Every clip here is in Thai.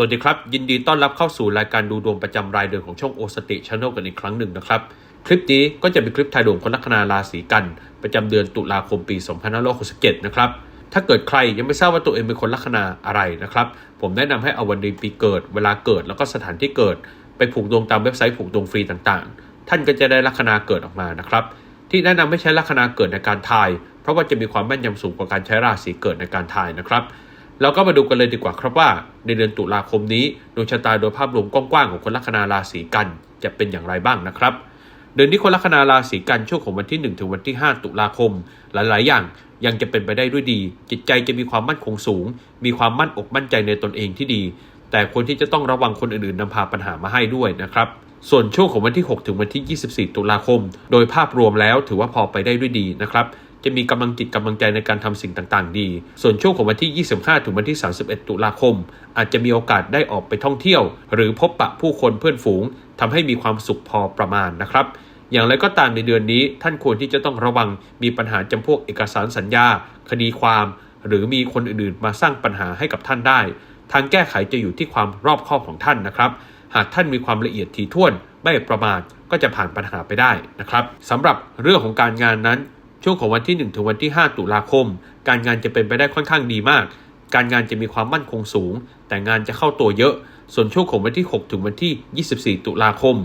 วัสดีครับ ยินดีต้อนรับเข้าสู่รายการดูดวงประจำรายเดือนของช่องโอสติช n น l กันอีกครั้งหนึ่งนะครับ คลิปนี้ก็จะเป็นคลิปทายดวงคนลัคนาราศีกัน ประจำเดือนตุลาคมปี 2567 นะครับ ถ้าเกิดใครยังไม่ทราบว่าตัวเองเป็นคนลัคนาอะไรนะครับ ผมแนะนำให้เอาวันเดือนปีเกิด เวลาเกิดแล้วก็สถานที่เกิด ไปผูกดวงตามเว็บไซต์ผูกดวงฟรีต่างๆ ท่านก็จะได้ลัคนาเกิดออกมานะครับ ที่แนะนำไม่ใช้ลัคนาเกิดในการทาย เพราะว่าจะมีความแม่นยำสูงกว่าการใช้ราศีเกิดในการทายนะครับ เราก็มาดูกันเลยดีกว่าครับว่า ในเดือนตุลาคมนี้ดวงชะตาโดยภาพรวมกว้างๆของคนลัคนาราศีกันจะเป็นอย่างไรบ้างนะครับ เดือนนี้คนลัคนาราศีกันช่วงของวันที่ 1 ถึงวันที่ 5 ตุลาคม หลายๆ อย่างยังจะเป็นไปได้ด้วยดี จิตใจจะมีความมั่นคงสูง มีความมั่นอกมั่นใจในตนเองที่ดี แต่คนที่จะต้องระวังคนอื่นๆนำพาปัญหามาให้ด้วยนะครับส่วนช่วงของวันที่ 6 ถึงวันที่ 24 ตุลาคม โดยภาพรวมแล้วถือว่าพอไปได้ด้วยดีนะครับ จะมีกำลังจิตกำลังใจในการทำสิ่งต่างๆ ดี ส่วนช่วงของวันที่ 25 ถึงวันที่ 31 ตุลาคม อาจจะมีโอกาสได้ออกไปท่องเที่ยว หรือพบปะผู้คนเพื่อนฝูงทำให้มีความสุขพอประมาณนะครับ อย่างไรก็ตามในเดือนนี้ ท่านควรที่จะต้องระวังมีปัญหาจำพวกเอกสารสัญญา คดีความ หรือมีคนอื่นๆ มาสร้างปัญหาให้กับท่านได้ ทางแก้ไขจะอยู่ที่ความรอบคอบของท่านนะครับ หากท่านมีความละเอียดถี่ถ้วนไม่ประมาทก็จะผ่านปัญหาไปได้นะครับสำหรับเรื่องของการงานนั้น ช่วงของวันที่ 1 ถึงวันที่ 5 ตุลาคม การงานจะเป็นไปได้ค่อนข้างดีมาก การงานจะมีความมั่นคงสูง แต่งานจะเข้าตัวเยอะ ส่วนช่วงของวันที่ 6 ถึงวันที่ 24 ตุลาคม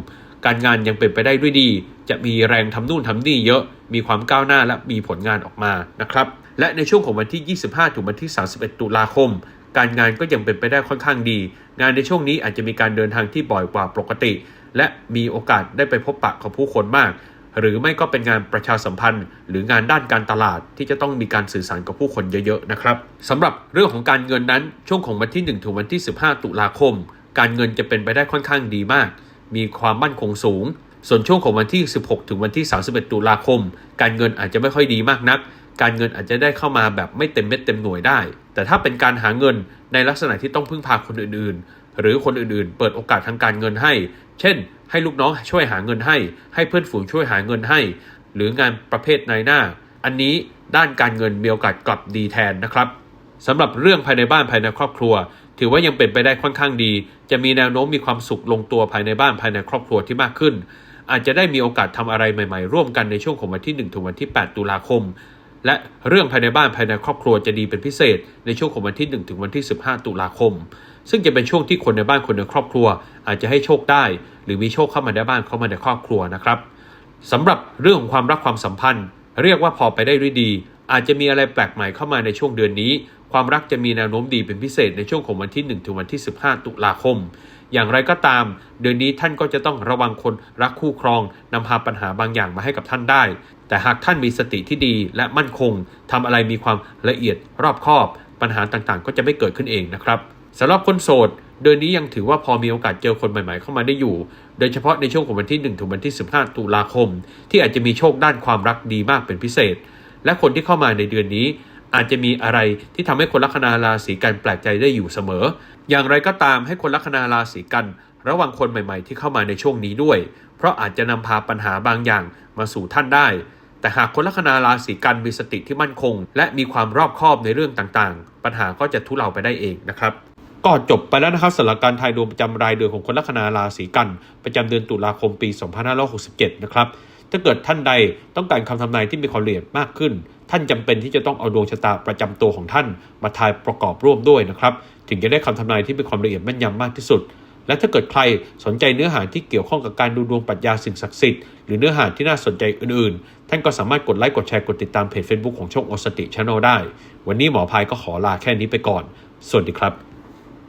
การงานยังเป็นไปได้ด้วยดี จะมีแรงทำนู่นทำนี่เยอะ มีความก้าวหน้าและมีผลงานออกมานะครับ และในช่วงของวันที่ 25 ถึงวันที่ 31 ตุลาคม การงานก็ยังเป็นไปได้ค่อนข้างดี งานในช่วงนี้อาจจะมีการเดินทางที่บ่อยกว่าปกติ และมีโอกาสได้ไปพบปะกับผู้คนมาก หรือไม่ก็เป็นงานประชาสัมพันธ์ หรืองานด้านการตลาดที่จะต้องมีการสื่อสารกับผู้คนเยอะๆนะครับสำหรับเรื่องของการเงินนั้นช่วงของวันที่ 1 ถึงวันที่ 15 ตุลาคม การเงินจะเป็นไปได้ค่อนข้างดีมาก มีความมั่นคงสูง ส่วนช่วงของวันที่ 16 ถึงวันที่ 31 ตุลาคม การเงินอาจจะไม่ค่อยดีมากนัก การเงินอาจจะได้เข้ามาแบบไม่เต็มเม็ดเต็มหน่วยได้ แต่ถ้าเป็นการหาเงินในลักษณะที่ต้องพึ่งพาคนอื่นๆ หรือคนอื่นๆ เปิดโอกาสทางการเงินให้ เช่น ให้ลูกน้องช่วยหาเงินให้ ให้เพื่อนฝูงช่วยหาเงินให้ หรืองานประเภทนายหน้า อันนี้ด้านการเงินมีโอกาสกลับดีแทนนะครับสำหรับเรื่องภายในบ้านภายในครอบครัว ถือว่ายังเป็นไปได้ค่อนข้างดี จะมีแนวโน้มมีความสุขลงตัวภายในบ้านภายในครอบครัวที่มากขึ้น อาจจะได้มีโอกาสทำอะไรใหม่ ๆ ร่วมกันในช่วงของวันที่1ถึงวันที่ 8 ตุลาคม และเรื่องภายในบ้านภายในครอบครัวจะดีเป็นพิเศษ ในช่วงของวันที่ 1 ถึงวันที่ 15 ตุลาคม ซึ่งจะเป็นช่วงที่คนในบ้านคนในครอบครัว อาจจะให้โชคได้ หรือมีโชคเข้ามาในบ้านเข้ามาในครอบครัวนะครับสำหรับเรื่องของความรักความสัมพันธ์ เรียกว่าพอไปได้ด้วยดี อาจจะมีอะไรแปลกใหม่เข้ามาในช่วงเดือนนี้ ความรักจะมีแนวโน้มดีเป็นพิเศษในช่วงของวันที่ 1 ถึงวันที่ 15 ตุลาคม อย่างไรก็ตาม เดือนนี้ท่านก็จะต้องระวังคนรักคู่ครองนำพาปัญหาบางอย่างมาให้กับท่านได้ แต่หากท่านมีสติที่ดีและมั่นคงทำอะไรมีความละเอียดรอบคอบ ปัญหาต่างๆ ก็จะไม่เกิดขึ้นเองนะครับสำหรับคนโสดเดือนนี้ยังถือว่าพอมีโอกาสเจอคนใหม่ๆเข้ามาได้อยู่ โดยเฉพาะในช่วงของวันที่ 1 ถึงวันที่ 15 ตุลาคม ที่อาจจะมีโชคด้านความรักดีมากเป็นพิเศษ และคนที่เข้ามาในเดือนนี้ อาจจะมีอะไรที่ทำให้คนลัคนาราศีกันแปลกใจได้อยู่เสมอ อย่างไรก็ตามให้คนลัคนาราศีกัน ระวังคนใหม่ๆ ที่เข้ามาในช่วงนี้ด้วย เพราะอาจจะนำพาปัญหาบางอย่างมาสู่ท่านได้ แต่หากคนลัคนาราศีกันมีสติที่มั่นคง และมีความรอบคอบในเรื่องต่างๆ ปัญหาก็จะทุเลาไปได้เองนะครับก็จบไปแล้วนะครับสำหรับการทายดวงประจำรายเดือนของคนลัคนาราศีกัน ประจำเดือนตุลาคมปี 2567 นะครับ ถ้าเกิดท่านใดต้องการคำทำนายที่มีความละเอียดมากขึ้น ท่านจำเป็นที่จะต้องเอาดวงชะตาประจำตัวของท่าน มาทายประกอบร่วมด้วยนะครับ ถึงจะได้คำทำนายที่มีความละเอียดแม่นยำมากที่สุด และถ้าเกิดใครสนใจเนื้อหาที่เกี่ยวข้องกับการดูดวงปรัชญาสิ่งศักดิ์สิทธิ์หรือเนื้อหาที่น่าสนใจอื่นๆ ท่านก็สามารถกดไลค์กดแชร์กดติดตามเพจ Facebook ของช่องอสติช n นลได้ วันนี้หมอพายก็ขอลาแค่นี้ไปก่อน สวัสดีครับ